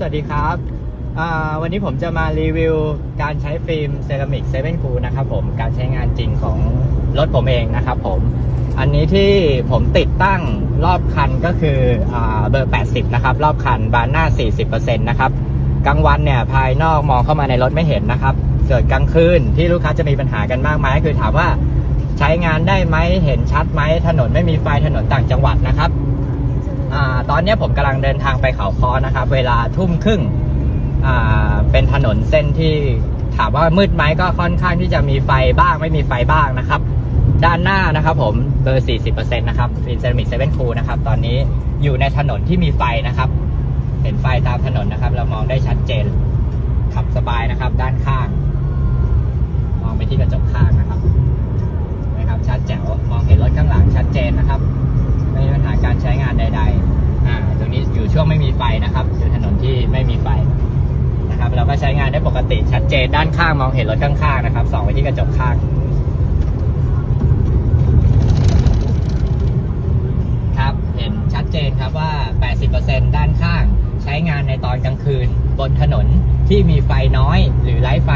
สวัสดีครับ วันนี้ผมจะมารีวิวการใช้ฟิล์มเซรามิกเซเว่นคูนะครับผม การใช้งานจริงของรถผมเองนะครับผม อันนี้ที่ผมติดตั้งรอบคันก็คืออเบอร์ 80 นะครับ รอบคันบานหน้า 40%นะครับ กลางวันเนี่ยภายนอกมองเข้ามาในรถไม่เห็นนะครับส่วนกลางคืนที่ลูกค้าจะมีปัญหากันมากไหมคือถามว่าใช้งานได้ไหมเห็นชัดไหมถนนไม่มีไฟถนนต่างจังหวัดน อ่าตอนนี้ผมกำลังเดินทางไปเขาคอนะครับ เวลาทุ่มครึ่งอ่าเป็นถนนเส้นที่ถามว่ามืดไหมก็ค่อนข้างที่จะมีไฟบ้างไม่มีไฟบ้างนะครับ ด้านหน้านะครับผมเบอร์ 40%นะครับฟินเซรามิกเซเว่นคูนะครับ ตอนนี้อยู่ในถนนที่มีไฟนะครับ เห็นไฟตามถนนนะครับ เรามองได้ชัดเจนขับสบายนะครับด้านข้าง ไฟนะครับอยู่ถนนที่ไม่มีไฟนะครับเราก็ใช้งานได้ปกติชัดเจนด้านข้างมองเห็นรถข้างๆนะครับส่องไปที่กระจกข้างครับเห็นชัดเจนครับว่า 80%ด้านข้างใช้งานในตอนกลางคืน บนถนนที่มีไฟน้อยหรือไร้ไฟ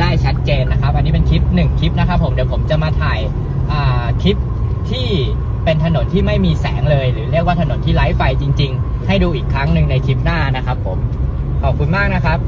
ได้ชัดเจนนะครับ อันนี้เป็นคลิปหนึ่งคลิปนะครับผมเดี๋ยวผมจะมาถ่ายคลิป ที่เป็นถนนที่ไม่มีแสงเลย หรือเรียกว่าถนนที่ไร้ไฟจริง ๆ ให้ดูอีกครั้งหนึ่งในคลิปหน้านะครับผม ขอบคุณมากนะครับ